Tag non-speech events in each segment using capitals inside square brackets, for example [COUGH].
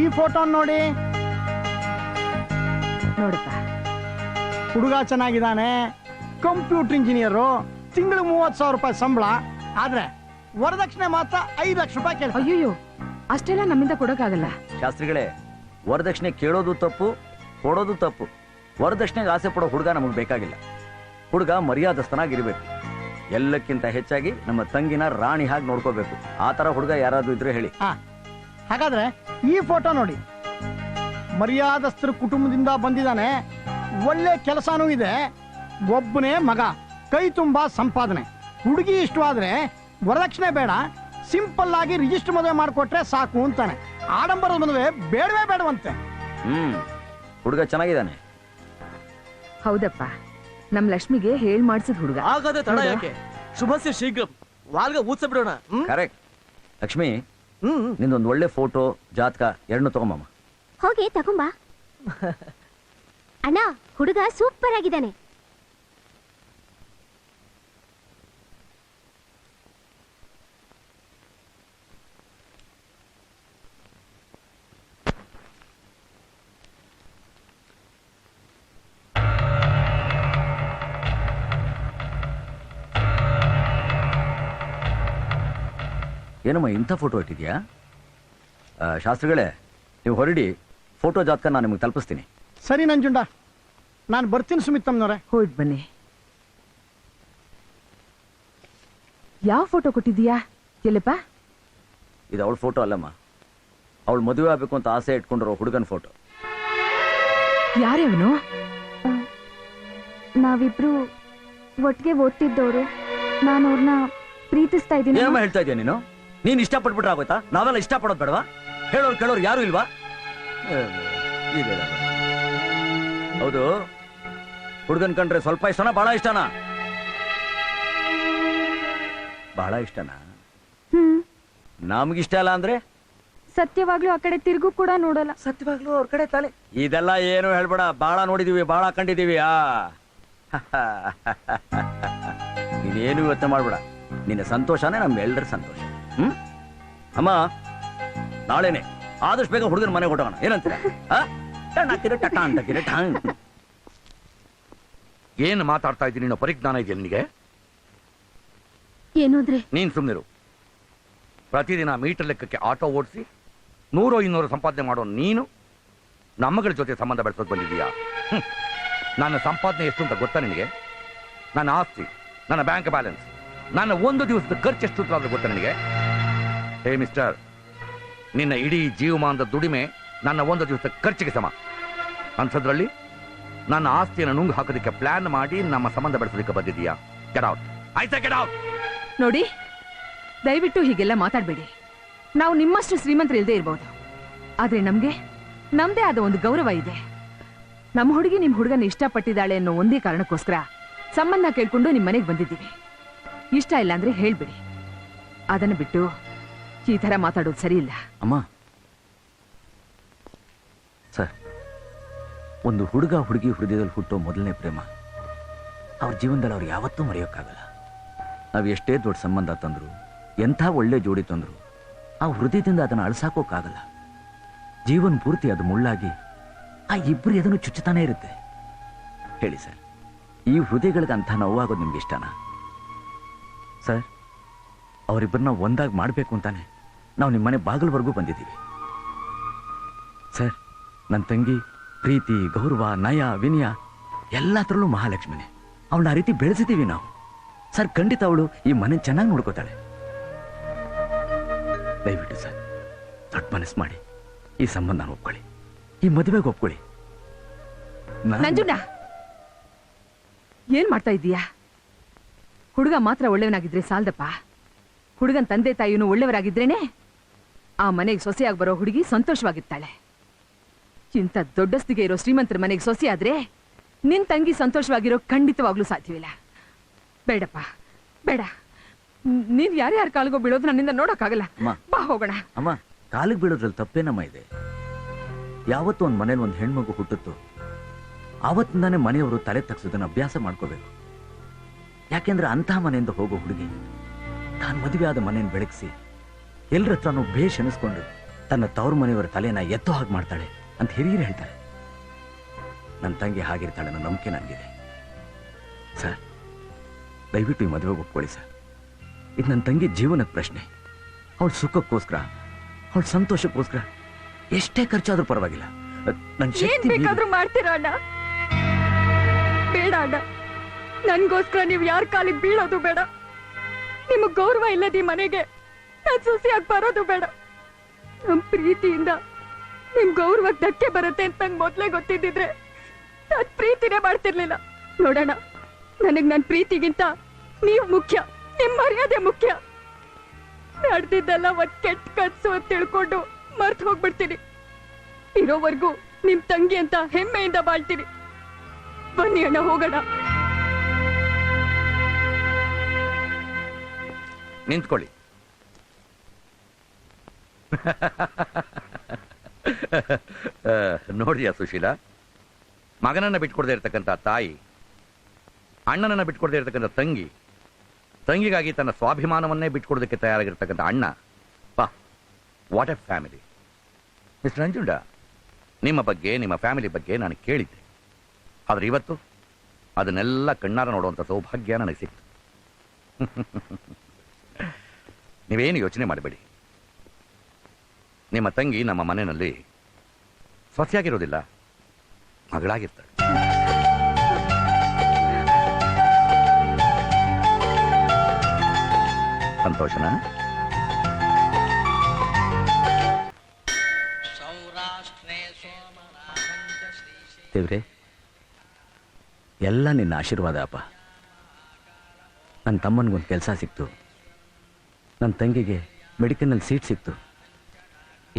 ಈ ಫೋಟೋ ನೋಡಿ. ನೋಡಪ್ಪ ಹುಡುಗ ಚೆನ್ನಾಗಿದ್ದಾನೆ. ಕಂಪ್ಯೂಟರ್ ಇಂಜಿನಿಯರು ತಿಂಗಳು ಮೂವತ್ತು ಸಾವಿರ ರೂಪಾಯಿ ಸಂಬಳ. ಆದ್ರೆ ವರದಕ್ಷಿಣೆ ಮಾತ್ರ ಐದು ಲಕ್ಷ ರೂಪಾಯಿ ಕೇಳ ಅಯ್ಯೋ ಅಷ್ಟೆಲ್ಲ ನಮ್ಮಿಂದ ಕೊಡೋಕ್ಕಾಗಲ್ಲ ಶಾಸ್ತ್ರಿಗಳೇ ವರದಕ್ಷಿಣೆ ಕೇಳೋದು ತಪ್ಪು ಕೊಡೋದು ತಪ್ಪು. ವರದಕ್ಷಿಣೆಗೆ ಆಸೆ ಪಡೋ ಹುಡುಗ ನಮಗೆ ಬೇಕಾಗಿಲ್ಲ. ಹುಡುಗ ಮರ್ಯಾದಸ್ಥನಾಗಿರ್ಬೇಕು. ಎಲ್ಲಕ್ಕಿಂತ ಹೆಚ್ಚಾಗಿ ನಮ್ಮ ತಂಗಿನ ರಾಣಿ ಹಾಗೆ ನೋಡ್ಕೋಬೇಕು. ಆ ತರ ಹುಡುಗ ಯಾರಾದ್ರೂ ಇದ್ರೆ ಹೇಳಿ. ಹಾ ಹಾಗಾದ್ರೆ ಈ ಫೋಟೋ ನೋಡಿ. ಮರ್ಯಾದಸ್ಥರ ಕುಟುಂಬದಿಂದ ಬಂದಿದ್ದಾನೆ. ಒಳ್ಳೆ ಕೆಲಸನೂ ಇದೆ. ಒಬ್ಬನೇ ಮಗ ಕೈ ತುಂಬ ಸಂಪಾದನೆ. ಹುಡುಗಿ ಇಷ್ಟವಾದ್ರೆ ವರದಕ್ಷಿಣೆ ಬೇಡ ಸಿಂಪಲ್ ಆಗಿ ರಿಜಿಸ್ಟರ್ ಮದುವೆ ಮಾಡಿಕೊಟ್ರೆ ಸಾಕು ಅಂತಾನೆ. ಆಡಂಬರದ ಮದುವೆ ಬೇಡವೇ ಬೇಡವಂತೆ. ಹ್ಮ್ ಹುಡುಗ ಚೆನ್ನಾಗಿದ್ದಾನೆ. ಹೌದಪ್ಪ ನಮ್ ಲಕ್ಷ್ಮಿಗೆ ಹೇಳ್ ಮಾಡಿಸಿದ ಹುಡುಗ. ಆಗದೆ ತಡ ಯಾಕೆ? ಶುಭಸ್ಯ ಶೀಘ್ರ. ವಾಲ್ಗ ಊದ್ಸ ಬಿಡೋಣ ಕರೆಕ್ಟ್ ಲಕ್ಷ್ಮಿ ಹ್ಮ್ ನಿಂದೊಂದು ಒಳ್ಳೆ ಫೋಟೋ ಜಾತಕ ಎರಡನ್ನೂ ತಗೊಂಬಮ್ಮ ಹೋಗಿ ತಗೊಂಬಾ. ಅಣ್ಣ ಹುಡುಗ ಸೂಪರ್ ಆಗಿದ್ದಾನೆ. ಏನಮ್ಮ ಇಂಥ ಫೋಟೋ ಇಟ್ಟಿದ್ಯಾ? ಆ, ಶಾಸ್ತ್ರಿಗಳೇ ನೀವು ಹೊರಡಿ ಫೋಟೋ ಜಾತಕ ನಾನು ನಿಮಗೆ ತಲುಪಿಸ್ತೀನಿ. ಸರಿ ನಂಜುಂಡ ನಾನು ಬರ್ತೀನಿ ಸುಮಿತ್ತಮ್ಮನವ್ರೆ ಹೋಗಿ ಬನ್ನಿ. ಯಾವ ಫೋಟೋ ಕೊಟ್ಟಿದ್ದೀಯಾ? ಎಲ್ಲಪ್ಪ? ಇದು ಅವಳ ಫೋಟೋ ಅಲ್ಲಮ್ಮ. ಅವಳು ಮದುವೆ ಆಗಬೇಕು ಅಂತ ಆಸೆ ಇಟ್ಕೊಂಡಿರೋ ಹುಡುಗನ ಫೋಟೋ ಯಾರೇ ಅವನು ನಾವಿಬ್ರು ಒಟ್ಟಿಗೆ ಓದ್ತಿದ್ದವರು. ನಾನು ಅವ್ರನ್ನ ಪ್ರೀತಿಸ್ತಾ ಇದ್ದೀನಿ. ಏನಮ್ಮ ಹೇಳ್ತಾ ಇದೀನಿ ನೀನು? ನೀನ್ ಇಷ್ಟಪಟ್ಬಿಟ್ರೆ ಆಗೋಯ್ತಾ? ನಾವೆಲ್ಲ ಇಷ್ಟಪಡೋದು ಬೇಡವಾ? ಹೇಳೋರು ಕೇಳೋರು ಯಾರು ಇಲ್ವಾ? ಏ, ಇದೆ ಇದೆ. ಹೌದು. ಹುಡುಗನ್ ಕಂಡ್ರೆ ಸ್ವಲ್ಪ ಇಷ್ಟನ? ಬಹಳ ಇಷ್ಟನಾ? ಬಹಳ ಇಷ್ಟನಾ? ಹ್ಮ್. ನಮ್ಗಿಷ್ಟ ಅಲ್ಲ ಅಂದ್ರೆ? ಸತ್ಯವಾಗ್ಲೂ ಆ ಕಡೆ ತಿರುಗು ಕೂಡ ನೋಡಲ್ಲ. ಸತ್ಯವಾಗ್ಲೂ ಅವ್ರ ಕಡೆ ತಲೆ ಇದೆಲ್ಲ ಏನು ಹೇಳ್ಬೇಡ. ಬಹಳ ನೋಡಿದೀವಿ ಬಹಳ ಕಂಡಿದೀವಿ ಆ. [LAUGHS] ನೀನೇನು ಯೋಚನೆ ಮಾಡ್ಬೇಡ. ನಿನ್ನ ಸಂತೋಷನೇ ನಮ್ಮೆಲ್ಲರ ಸಂತೋಷ. ಹ್ಮ್? ಅಮ್ಮ ನಾಳೆನೆ ಆದಷ್ಟು ಬೇಗ ಹುಡುಗನ ಮನೆ ಕೊಟ್ಟೋಣ ಏನಂತೀರ? ಹಾಕಿದ್ರೆ ಟಟ ಅಂತ ಹಾಕಿದ್ರೆ ಠಾಂಗ್. ಏನು ಮಾತಾಡ್ತಾ ಇದ್ದೀನಿ ನೀನು ಪರಿಜ್ಞಾನ ಇದೆಯಾ ನಿನಗೆ? ಏನು ಅಂದ್ರೆ? ನೀನ್ ಸುಮ್ಮನಿರು ಪ್ರತಿದಿನ ಮೀಟರ್ ಲೆಕ್ಕಕ್ಕೆ ಆಟೋ ಓಡಿಸಿ ನೂರು ಇನ್ನೂರು ಸಂಪಾದನೆ ಮಾಡೋ ನೀನು ನಮ್ಮಗಳ ಜೊತೆ ಸಂಬಂಧ ಬೆಳೆಸೋದು ಬಂದಿದೀಯಾ ಹ್ಮ್. ನನ್ನ ಸಂಪಾದನೆ ಎಷ್ಟು ಅಂತ ಗೊತ್ತಾ ನಿನಗೆ? ನನ್ನ ಆಸ್ತಿ ನನ್ನ ಬ್ಯಾಂಕ್ ಬ್ಯಾಲೆನ್ಸ್ ನನ್ನ ಒಂದು ದಿವಸದ ಖರ್ಚು ಎಷ್ಟು ಅಂತ ಆದ್ರೂ ಗೊತ್ತಾ ನಿನಗೆ? ಹೇ ಮಿಸ್ಟರ್, ನಿನ್ನ ಇಡೀ ಜೀವಮಾನದ ದುಡಿಮೆ ನನ್ನ ಒಂದು ದಿವಸ ಖರ್ಚಿಗೆ ಸಮ. ಅಂಥದ್ರಲ್ಲಿ ನನ್ನ ಆಸ್ತಿಯನ್ನು ನುಂಗು ಹಾಕೋದಕ್ಕೆ ಪ್ಲಾನ್ ಮಾಡಿ ನಮ್ಮ ಸಂಬಂಧ ಬೆಳೆಸೋದಕ್ಕೆ ಬಂದಿದೀಯಾ ಗೆಟ್ ಔಟ್ ಆಯ್ತಾ ಔಟ್ ನೋಡಿ, ದಯವಿಟ್ಟು ಹೀಗೆಲ್ಲ ಮಾತಾಡಬೇಡಿ. ನಾವು ನಿಮ್ಮಷ್ಟು ಶ್ರೀಮಂತರು ಇಲ್ಲದೆ ಇರಬಹುದು ಆದ್ರೆ ನಮ್ಗೆ ನಮ್ಮದೇ ಆದ ಒಂದು ಗೌರವ ಇದೆ. ನಮ್ಮ ಹುಡುಗಿ ನಿಮ್ ಹುಡುಗನ ಇಷ್ಟಪಟ್ಟಿದ್ದಾಳೆ ಅನ್ನೋ ಒಂದೇ ಕಾರಣಕ್ಕೋಸ್ಕರ ಸಂಬಂಧ ಕೇಳ್ಕೊಂಡು ನಿಮ್ಮ ಮನೆಗೆ ಬಂದಿದ್ದೀವಿ. ಇಷ್ಟ ಇಲ್ಲ ಅಂದ್ರೆ ಹೇಳ್ಬಿಡಿ. ಅದನ್ನ ಬಿಟ್ಟು ಈ ತರ ಮಾತಾಡೋದು ಸರಿ ಇಲ್ಲ ಅಮ್ಮ. ಸರ್, ಒಂದು ಹುಡುಗ ಹುಡುಗಿ ಹೃದಯದಲ್ಲಿ ಹುಟ್ಟೋ ಮೊದಲನೇ ಪ್ರೇಮ. ಅವ್ರ ಜೀವನದಲ್ಲಿ ಅವ್ರು ಯಾವತ್ತೂ ಮರೆಯೋಕ್ಕಾಗಲ್ಲ. ನಾವು ಎಷ್ಟೇ ದೊಡ್ಡ ಸಂಬಂಧ ತಂದ್ರು, ಎಂಥ ಒಳ್ಳೆ ಜೋಡಿ ತಂದ್ರು, ಆ ಹೃದಯದಿಂದ ಅದನ್ನು ಅಳಸಾಕೋಕ್ಕಾಗಲ್ಲ. ಜೀವನ ಪೂರ್ತಿ ಅದು ಮುಳ್ಳಾಗಿ, ಆ ಇಬ್ಬರು ಅದನ್ನು ಚುಚ್ಚುತ್ತಾನೆ ಇರುತ್ತೆ. ಹೇಳಿ ಸರ್, ಈ ಹೃದಯಗಳಿಗೆ ಅಂಥ ನೋವಾಗೋದು ನಿಮ್ಗೆ ಇಷ್ಟನಾ? ಸರ್, ಅವರಿಬ್ಬರನ್ನ ಒಂದಾಗಿ ಮಾಡಬೇಕು ಅಂತಾನೆ. ನಾವು ನಿಮ್ಮ ಮನೆ ಬಾಗಿಲವರೆಗೂ ಬಂದಿದ್ದೀವಿ. ಸರ್ ನನ್ನ ತಂಗಿ, ಪ್ರೀತಿ, ಗೌರವ, ನಯ, ವಿನಯ ಎಲ್ಲದರಲ್ಲೂ ಮಹಾಲಕ್ಷ್ಮಿನೇ. ಅವಳನ್ನ ಆ ರೀತಿ ಬೆಳೆಸಿದ್ದೀವಿ ನಾವು. ಸರ್, ಖಂಡಿತ ಅವಳು ಈ ಮನೆ ಚೆನ್ನಾಗಿ ನೋಡ್ಕೋತಾಳೆ. ದಯವಿಟ್ಟು ಸರ್, ದೊಡ್ಡ ಮನಸ್ಸು ಮಾಡಿ ಈ ಸಂಬಂಧನ ಒಪ್ಕೊಳ್ಳಿ. ಈ ಮದುವೆಗೆ ಒಪ್ಕೊಳ್ಳಿ. ಏನ್ ಮಾಡ್ತಾ ಇದ್ದೀಯಾ? ಹುಡುಗ ಮಾತ್ರ ಒಳ್ಳೆಯವನಾಗಿದ್ರೆ ಸಾಲ್ದಪ್ಪ. ಹುಡುಗನ್ ತಂದೆ ತಾಯಿನೂ ಒಳ್ಳೆಯವರಾಗಿದ್ರೇನೆ? ಆ ಮನೆಗೆ ಸೊಸೆಯಾಗಿ ಬರೋ ಹುಡುಗಿ ಸಂತೋಷವಾಗಿರ್ತಾಳೆ. ಇಂಥ ದೊಡ್ಡಸ್ತಿಗೆ ಇರೋ ಶ್ರೀಮಂತರ ಮನೆಗೆ ಸೊಸೆ ಆದ್ರೆ ನಿನ್ ತಂಗಿ ಸಂತೋಷವಾಗಿರೋ ಖಂಡಿತವಾಗ್ಲೂ ಸಾಧ್ಯವಿಲ್ಲ ಬೇಡಪ್ಪ ಬೇಡ. ನೀನ್ ಯಾರ್ಯಾರ ಕಾಲಿಗೋ ಬೀಳೋದು ನನ್ನಿಂದ ನೋಡೋಕ್ಕಾಗಲ್ಲ. ಅಮ್ಮ. ಬಾ ಹೋಗೋಣ. ಅಮ್ಮ ಕಾಲಿಗೆ ಬೀಳೋದ್ರಲ್ಲಿ ತಪ್ಪೇನಮ್ಮ ಇದೆ? ಯಾವತ್ತು ಒಂದ್ ಮನೇಲಿ ಒಂದ್ ಹೆಣ್ಮಗು ಹುಟ್ಟುತ್ತೋ. ಅವತ್ತಿಂದಾನೆ ಮನೆಯವರು ತಲೆ ತಗ್ಸೋದನ್ನ ಅಭ್ಯಾಸ ಮಾಡ್ಕೋಬೇಕು. ಯಾಕೆಂದ್ರೆ ಅಂತಹ ಮನೆಯಿಂದ ಹೋಗೋ ಹುಡುಗಿ ತಾನು ಮದುವೆ ಆದ ಮನೆಯನ್ನು ಬೆಳಗಿಸಿ ಎಲ್ಲರ ಹತ್ರನೂ ಭೇಷ್ ಅನಿಸ್ಕೊಂಡು ತನ್ನ ತವರು ಮನೆಯವರ ತಲೆನ ಎತ್ತು ಹಾಗೆ ಮಾಡ್ತಾಳೆ ಅಂತ ಹಿರಿಯರು ಹೇಳ್ತಾರೆ. ನನ್ನ ತಂಗಿ ಹಾಗಿರ್ತಾಳೆ ನನ್ನ ನಂಬಿಕೆ ನನಗಿದೆ. ಸರ್ ದಯವಿಟ್ಟು ಈ ಮದುವೆಗೆ ಒಪ್ಕೊಳ್ಳಿ ಸರ್. ಇದು ನನ್ನ ತಂಗಿ ಜೀವನದ ಪ್ರಶ್ನೆ. ಅವಳ ಸುಖಕ್ಕೋಸ್ಕರ ಅವಳ ಸಂತೋಷಕ್ಕೋಸ್ಕರ ಎಷ್ಟೇ ಖರ್ಚಾದ್ರೂ ಪರವಾಗಿಲ್ಲ. ನನ್ನ ಶಕ್ತಿ ಬೇಕಾದ್ರೂ ಮಾಡ್ತೀರಾ ಅಣ್ಣ? ಬೇಡ ಅಣ್ಣ. ನನ್ಗೋಸ್ಕರ ನೀವ್ ಯಾರ ಕಾಲಿಗೆ ಬೀಳೋದು ಬೇಡ. ನಿಮಗ್ ಗೌರವ ಇಲ್ಲದ ಈ ಮನೆಗೆ ನಾನ್ ಸುಸಿಯಾಗಿ ಬರೋದು ಬೇಡ. ನಮ್ ಪ್ರೀತಿಯಿಂದ, ನಿಮ್ ಗೌರವಕ್ಕೆ ಧಕ್ಕೆ ಬರುತ್ತೆ ಅಂತ ನಂಗೆ ಮೊದ್ಲೇ ಗೊತ್ತಿದ್ದಿದ್ರೆ ನಾನ್ ಪ್ರೀತಿನೇ ಮಾಡ್ತಿರ್ಲಿಲ್ಲ. ನೋಡೋಣ ನನಗ್ ನನ್ ಪ್ರೀತಿಗಿಂತ ನೀವ್ ಮುಖ್ಯ, ನಿಮ್ ಮರ್ಯಾದೆ ಮುಖ್ಯ. ನಡೆದಿದ್ದೆಲ್ಲ ಒಂದ್ ಕೆಟ್ಟ ಕನ್ಸು ಅಂತ ತಿಳ್ಕೊಂಡು ಮರ್ತ್ ಹೋಗ್ಬಿಡ್ತೀನಿ. ಇರೋವರೆಗೂ ನಿಮ್ ತಂಗಿ ಅಂತ ಹೆಮ್ಮೆಯಿಂದ ಬಾಳ್ತೀನಿ. ಬನ್ನಿ ಅಣ್ಣ, ಹೋಗೋಣ. ನಿಂತ್ಕೊಳ್ಳಿ. [LAUGHS] ನೋಡಿಯಾ ಸುಶೀಲ? ಮಗನನ್ನ ಬಿಟ್ಕೊಡದೆ ಇರ್ತಕ್ಕಂಥ ತಾಯಿ, ಅಣ್ಣನನ್ನ ಬಿಟ್ಕೊಡದೆ ಇರ್ತಕ್ಕಂಥ ತಂಗಿ, ತಂಗಿಗಾಗಿ ತನ್ನ ಸ್ವಾಭಿಮಾನವನ್ನೇ ಬಿಟ್ಕೊಡೋದಕ್ಕೆ ತಯಾರಾಗಿರ್ತಕ್ಕಂಥ ಅಣ್ಣ. ಬಾ what a family. Mister Nanjunda ನಿಮ್ಮ ಬಗ್ಗೆ, ನಿಮ್ಮ ಫ್ಯಾಮಿಲಿ ಬಗ್ಗೆ ನಾನು ಕೇಳಿದ್ದೆ. ಆದ್ರೆ ಇವತ್ತು ಅದನ್ನೆಲ್ಲ ಕಣ್ಣಾರ ನೋಡುವಂಥ ಸೌಭಾಗ್ಯ ನನಗೆ ಸಿಕ್ತು. [LAUGHS] ನೀವೇನು ಯೋಚನೆ ಮಾಡಬೇಡಿ. ನಿಮ್ಮ ತಂಗಿ ನಮ್ಮ ಮನೆಯಲ್ಲಿ ಸೊಸೆಯಾಗಿರೋದಿಲ್ಲ ಮಗಳಾಗಿರ್ತಾಳೆ. ಸಂತೋಷನಾ? ದೇವ್ರೆ ಎಲ್ಲ ನಿನ್ನ ಆಶೀರ್ವಾದ ಅಪ್ಪ. ನನ್ನ ತಮ್ಮನಿಗೊಂದು ಕೆಲಸ ಸಿಕ್ತು. ನನ್ನ ತಂಗಿಗೆ ಮೆಡಿಕಲ್ನಲ್ಲಿ ಸೀಟ್ ಸಿಕ್ತು.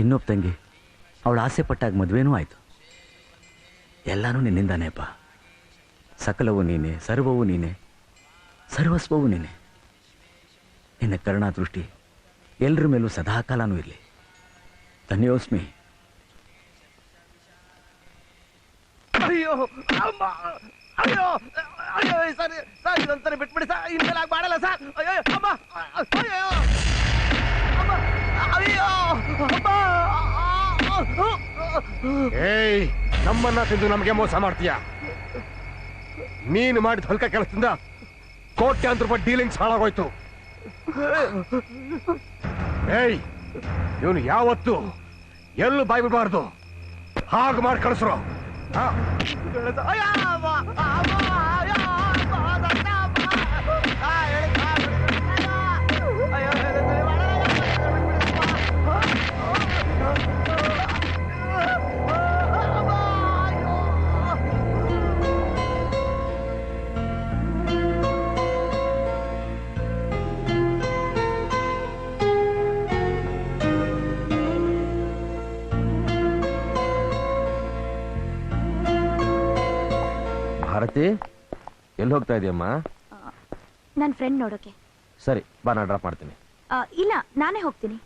ಇನ್ನೊಬ್ಬ ತಂಗಿ. ಅವಳು ಆಸೆ ಪಟ್ಟಾಗ ಮದುವೆನೂ ಆಯಿತು. ಎಲ್ಲಾನು ನಿನ್ನಿಂದಾನೇ ಅಪ್ಪ ಸಕಲವು ನೀನೆ, ಸರ್ವವು ನೀನೆ, ಸರ್ವಸ್ವವು ನೀನೆ. ನಿನ್ನ ಕರುಣಾ ದೃಷ್ಟಿ ಎಲ್ಲರ ಮೇಲೂ ಸದಾಕಾಲನೂ ಇರಲಿ. ಧನ್ಯೋಸ್ಮಿ. ಅಯ್ಯೋ ಅಯ್ಯೋ ಅಯ್ಯೋ ಸರ್ ಸರ್ ಇದೊಂದ್ಸರಿ ಬಿಟ್ಬಿಡಿ ಸರ್. ಇನ್ಮೇಲೆ ಮಾಡಲ್ಲ ಸರ್. ಅಯ್ಯೋ, ಅಮ್ಮ, ಅಯ್ಯೋ. ಏಯ್ ನಮ್ಮನ್ನ ತಿಂದು ನಮಗೆ ಮೋಸ ಮಾಡ್ತೀಯ? ನೀನು ಮಾಡಿದ ಹೊಲ್ಕ ಕೆಲಸದಿಂದ ಕೋಟ್ಯಾಂತರ ರೂಪಾಯಿ ಡೀಲಿಂಗ್ಸ್ ಹಾಳಾಗೋಯ್ತು ಏಯ್ ಇವನು ಯಾವತ್ತು ಎಲ್ಲೂ ಬಾಯ್ ಬಿಡಬಾರ್ದು. ಹಾಗೆ ಮಾಡಿ ಕಳಿಸ್ರು. ಭಾರತಿ ಎಲ್ಲಿ ಹೋಗ್ತಾ ಇದೆಯಮ್ಮ? ನನ್ನ ಫ್ರೆಂಡ್ ನೋಡೋಕೆ. ಸರಿ ಬಾ ನಾನು ಡ್ರಾಪ್ ಮಾಡ್ತೀನಿ. ಆ, ಇಲ್ಲ ನಾನೇ ಹೋಗ್ತೀನಿ.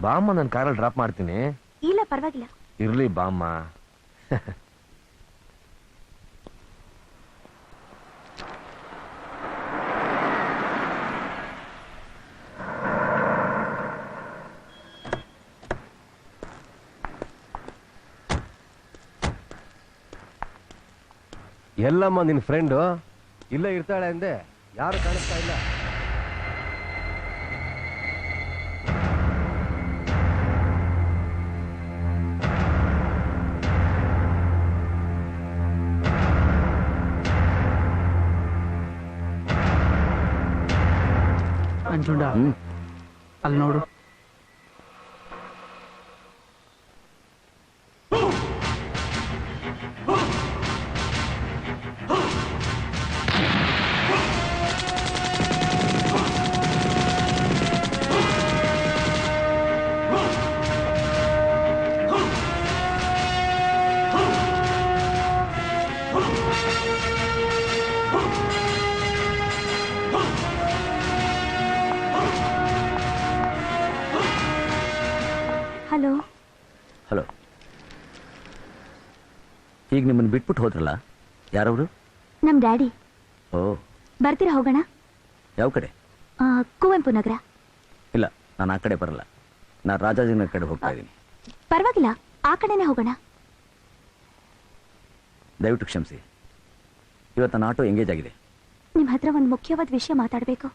ಬಾಮ್ಮ ನನ್ನ ಕಾರಲ್ಲಿ ಡ್ರಾಪ್ ಮಾಡ್ತೀನಿ. ಇಲ್ಲ ಪರವಾಗಿಲ್ಲ. ಇರ್ಲಿ ಬಾಮ್ಮ. [LAUGHS] ಎಲ್ಲಮ್ಮ ನಿನ್ ಫ್ರೆಂಡು ಇಲ್ಲೇ ಇರ್ತಾಳೆ ಅಂದೆ. ಯಾರು ಕಾಣಿಸ್ತಾ ಇಲ್ಲ. ಅಂಜುಂಡ ಅಲ್ಲಿ ನೋಡು. ಹಲೋ. ಹಲೋ. ಈಗ ನಿಮ್ಮನ್ನು ಬಿಟ್ಬಿಟ್ಟು ಹೋದ್ರಲ್ಲ ಯಾರವರು? ನಮ್ ಡ್ಯಾಡಿ. ಓ. ಬರ್ತೀರಾ ಹೋಗೋಣ? ಯಾವ ಕಡೆ? ಆ, ಕುವೆಂಪು ನಗರ. ಇಲ್ಲ ನಾನು ಆ ಕಡೆ ಬರಲ್ಲ. ನಾನು ರಾಜಾಜಿನಗರ ಕಡೆ ಹೋಗ್ತಾ ಇದ್ದೀನಿ. ಪರವಾಗಿಲ್ಲ ಆ ಕಡೆನೆ ಹೋಗೋಣ. ದಯವಿಟ್ಟು ಕ್ಷಮಿಸಿ. ಇವತ್ತು ನನ್ನ ಆಟೋ ಎಂಗೇಜ್ ಆಗಿದೆ. ನಿಮ್ ಹತ್ರ ಒಂದು ಮುಖ್ಯವಾದ ವಿಷಯ ಮಾತಾಡಬೇಕು.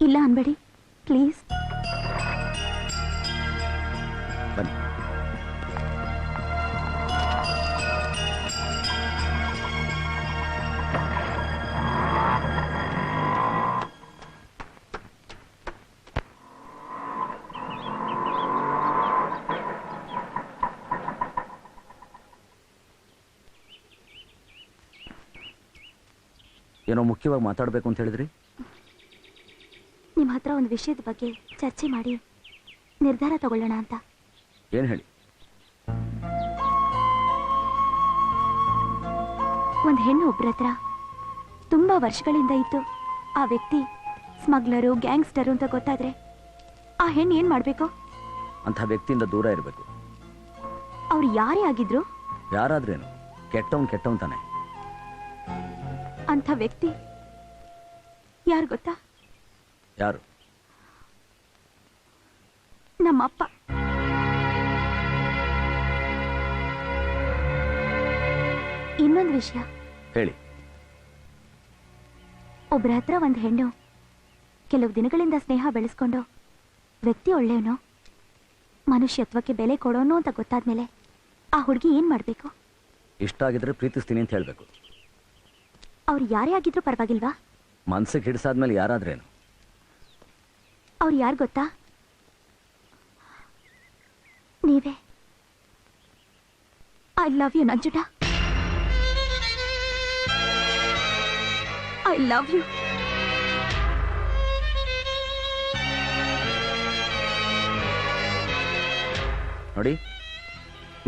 ಇಲ್ಲ ಅನ್ಬೇಡಿ ಪ್ಲೀಸ್. ಏನೋ ಮುಖ್ಯವಾಗಿ ಮಾತಾಡಬೇಕು ಅಂತ ಹೇಳಿದ್ರಿ? ನಿಮ್ಮ ಹತ್ರ ಒಂದು ವಿಷಯದ ಬಗ್ಗೆ ಚರ್ಚೆ ಮಾಡಿ ನಿರ್ಧಾರ ತಗೊಳ್ಳೋಣ ಅಂತ. ಏನು ಹೇಳಿ? ಒಂದು ಹೆಣ್ಣು ಒಬ್ಬರ ಹತ್ರ ತುಂಬಾ ವರ್ಷಗಳಿಂದ ಇತ್ತು ಆ ವ್ಯಕ್ತಿ ಸ್ಮಗ್ಲರು ಗ್ಯಾಂಗ್ಸ್ಟರು ಅಂತ ಗೊತ್ತಾದ್ರೆ ಆ ಹೆಣ್ಣು ಏನ್ ಮಾಡ್ಬೇಕು? ಅಂತ ವ್ಯಕ್ತಿಯಿಂದ ದೂರ ಇರಬೇಕು. ಅವ್ರು ಯಾರೇ ಆಗಿದ್ರು ಯಾರಾದ್ರೇನು? ಕೆಟ್ಟವನ್ ಕೆಟ್ಟವನ್ ತಾನೆ. ಅಂಥ ವ್ಯಕ್ತಿ ಯಾರು ಗೊತ್ತಾ? ಯಾರು? ನಮ್ಮಪ್ಪ. ಇನ್ನೊಂದು ವಿಷಯ. ಹೇಳಿ. ಒಬ್ಬರ ಹತ್ರ ಒಂದು ಹೆಣ್ಣು ಕೆಲವು ದಿನಗಳಿಂದ ಸ್ನೇಹ ಬೆಳೆಸ್ಕೊಂಡು ವ್ಯಕ್ತಿ ಒಳ್ಳೆಯವನು ಮನುಷ್ಯತ್ವಕ್ಕೆ ಬೆಲೆ ಕೊಡೋನು ಅಂತ ಗೊತ್ತಾದ್ಮೇಲೆ ಆ ಹುಡುಗಿ ಏನ್ ಮಾಡ್ಬೇಕು? ಇಷ್ಟ ಆಗಿದ್ರೆ ಪ್ರೀತಿಸ್ತೀನಿ ಅಂತ ಹೇಳಬೇಕು. ಅವ್ರು ಯಾರೇ ಆಗಿದ್ರು ಪರವಾಗಿಲ್ವಾ? ಮನ್ಸಿಗೆ ಹಿಡಿಸಾದ್ಮೇಲೆ ಯಾರಾದ್ರೇನು? ಅವ್ರು ಯಾರು ಗೊತ್ತಾ? ನೀವೇ. I love you Nanjunda I love you ನೋಡಿ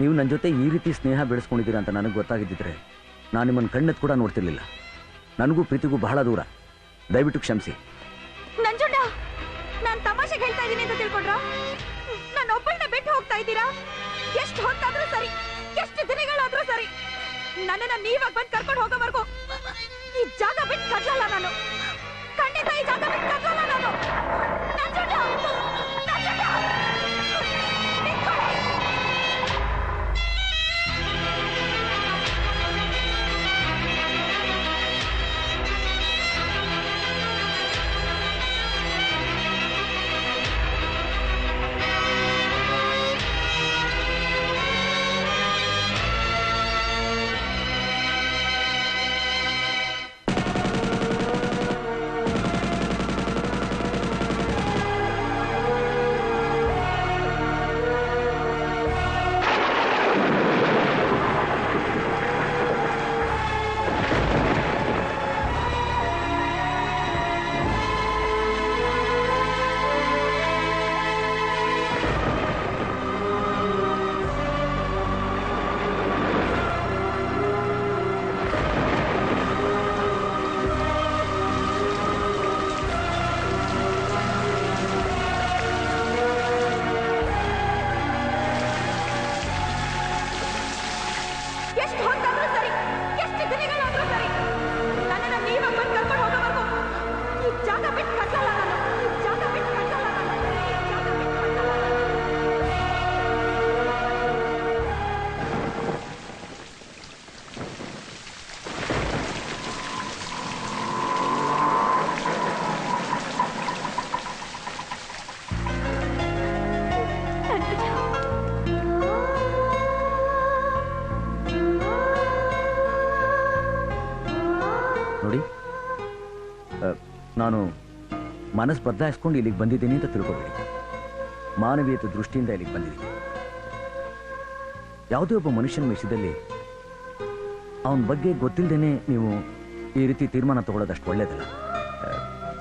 ನೀವು ನನ್ನ ಜೊತೆ ಈ ರೀತಿ ಸ್ನೇಹ ಬೆಳೆಸ್ಕೊಂಡಿದ್ದೀರಾ ಅಂತ ನನಗೆ ಗೊತ್ತಾಗಿದ್ದಿದ್ರೆ ನಾನು ನಿಮ್ಮನ್ನು ಕಣ್ಣೆತ್ತು ಕೂಡ ನೋಡ್ತಿರ್ಲಿಲ್ಲ. ನನಗೂ ಪ್ರೀತಿಗೂ ಬಹಳ ದೂರ. ದಯವಿಟ್ಟು ಕ್ಷಮಿಸಿ. ನಂಜುಂಡ, ನಾನು ತಮಾಷೆಗೆ ಹೇಳ್ತಾ ಇದ್ದೀನಿ ಅಂತ ತಿಳ್ಕೊಂಡ್ರ? ನನ್ನ ಒಬ್ಬಳನ್ನ ಬಿಟ್ಟು ಹೋಗ್ತಾ ಇದ್ದೀರಾ? ಎಷ್ಟು ಹೊತ್ತಾದ್ರೂ ಸರಿ, ಎಷ್ಟು ದಿನಗಳಾದ್ರೂ ಸರಿ, ನನ್ನನ್ನ ನೀವಾಗ ಬಂದು ಕರ್ಕೊಂಡು ಹೋಗೋವರೆಗೂ ಈ ಜಾಗ ಬಿಟ್ಟು ಕದ್ಲಲ್ಲ ನಾನು. ಖಂಡಿತ ಈ ಜಾಗ ಬಿಟ್ಟು ಮನಸ್ಸು ಬದಲಾಯಿಸ್ಕೊಂಡು ಇಲ್ಲಿಗೆ ಬಂದಿದ್ದೀನಿ ಅಂತ ತಿಳ್ಕೊಬೇಡಿ. ಮಾನವೀಯತೆ ದೃಷ್ಟಿಯಿಂದ ಇಲ್ಲಿಗೆ ಬಂದಿದ್ದೀನಿ. ಯಾವುದೇ ಒಬ್ಬ ಮನುಷ್ಯನ ವಿಷಯದಲ್ಲಿ ಅವನ ಬಗ್ಗೆ ಗೊತ್ತಿಲ್ಲದೇನೆ ನೀವು ಈ ರೀತಿ ತೀರ್ಮಾನ ತಗೊಳ್ಳೋದಷ್ಟು ಒಳ್ಳೇದಲ್ಲ.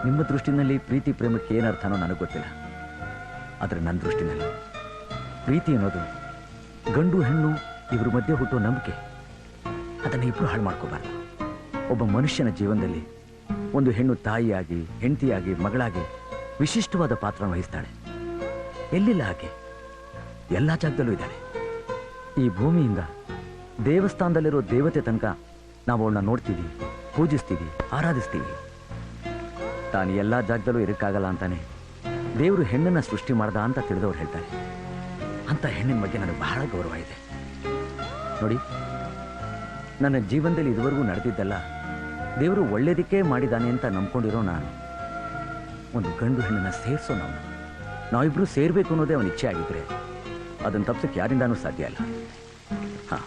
ನಿಮ್ಮ ದೃಷ್ಟಿನಲ್ಲಿ ಪ್ರೀತಿ, ಪ್ರೇಮಕ್ಕೆ ಏನರ್ಥನೋ ನನಗೆ ಗೊತ್ತಿಲ್ಲ. ಆದರೆ ನನ್ನ ದೃಷ್ಟಿನಲ್ಲಿ ಪ್ರೀತಿ ಅನ್ನೋದು ಗಂಡು, ಹೆಣ್ಣು, ಇವ್ರ ಮಧ್ಯೆ ಹುಟ್ಟೋ ನಂಬಿಕೆ. ಅದನ್ನು ಇಬ್ಬರು ಹಾಳು ಮಾಡ್ಕೋಬಾರ್ದು. ಒಬ್ಬ ಮನುಷ್ಯನ ಜೀವನದಲ್ಲಿ ಒಂದು ಹೆಣ್ಣು ತಾಯಿಯಾಗಿ, ಹೆಂಡತಿಯಾಗಿ, ಮಗಳಾಗಿ ವಿಶಿಷ್ಟವಾದ ಪಾತ್ರ ವಹಿಸ್ತಾಳೆ. ಎಲ್ಲಿಲ್ಲ ಆಕೆ? ಎಲ್ಲ ಜಾಗದಲ್ಲೂ ಇದ್ದಾಳೆ. ಈ ಭೂಮಿಯಿಂದ ದೇವಸ್ಥಾನದಲ್ಲಿರೋ ದೇವತೆ ತನಕ ನಾವು ಅವಳನ್ನ ನೋಡ್ತೀವಿ, ಪೂಜಿಸ್ತೀವಿ, ಆರಾಧಿಸ್ತೀವಿ. ತಾನು ಎಲ್ಲ ಜಾಗದಲ್ಲೂ ಇರಕ್ಕಾಗಲ್ಲ ಅಂತಾನೆ ದೇವರು ಹೆಣ್ಣನ್ನ ಸೃಷ್ಟಿ ಮಾಡ್ದ ಅಂತ ತಿಳಿದವ್ರು ಹೇಳ್ತಾರೆ. ಅಂತ ಹೆಣ್ಣಿನ ಬಗ್ಗೆ ನನಗೆ ಬಹಳ ಗೌರವ ಇದೆ. ನೋಡಿ, ನನ್ನ ಜೀವನದಲ್ಲಿ ಇದುವರೆಗೂ ನಡೆದಿದ್ದಲ್ಲ ದೇವರು ಒಳ್ಳೇದಕ್ಕೆ ಮಾಡಿದಾನೆ ಅಂತ ನಂಬ್ಕೊಂಡಿರೋ ನಾನು. ಒಂದು ಗಂಡು ಹೆಣ್ಣನ್ನು ಸೇರಿಸೋ ನಾವು. ನಾವಿಬ್ರು ಸೇರ್ಬೇಕು ಅನ್ನೋದೇ ಅವನ ಇಚ್ಛೆ ಆಗಿದ್ರೆ ಅದನ್ನು ತಪ್ಪಿಸಕ್ಕೆ ಯಾರಿಂದಾನೂ ಸಾಧ್ಯ ಇಲ್ಲ. ಹಾಂ.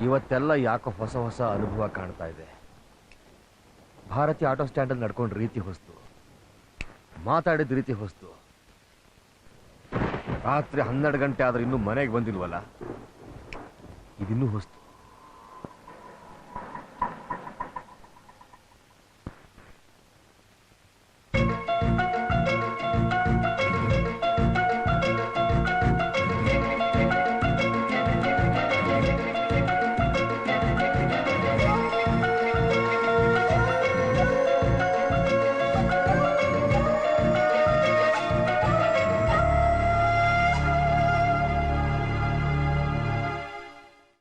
ಇವತ್ತೆಲ್ಲ ಯಾಕೋ ಹೊಸ ಹೊಸ ಅನುಭವ ಕಾಣ್ತಾ ಇದೆ. ಭಾರತಿ ಆಟೋ ಸ್ಟ್ಯಾಂಡಲ್ಲಿ ನಡ್ಕೊಂಡ ರೀತಿ ಹೊಸ್ತು. ಮಾತಾಡಿದ ರೀತಿ ಹೊಸ್ತು. ರಾತ್ರಿ ಹನ್ನೆರಡು ಗಂಟೆ ಆದ್ರೆ ಇನ್ನೂ ಮನೆಗೆ ಬಂದಿಲ್ವಲ್ಲ? ಇದಿನ್ನೂ ಹೊಸ್ತು.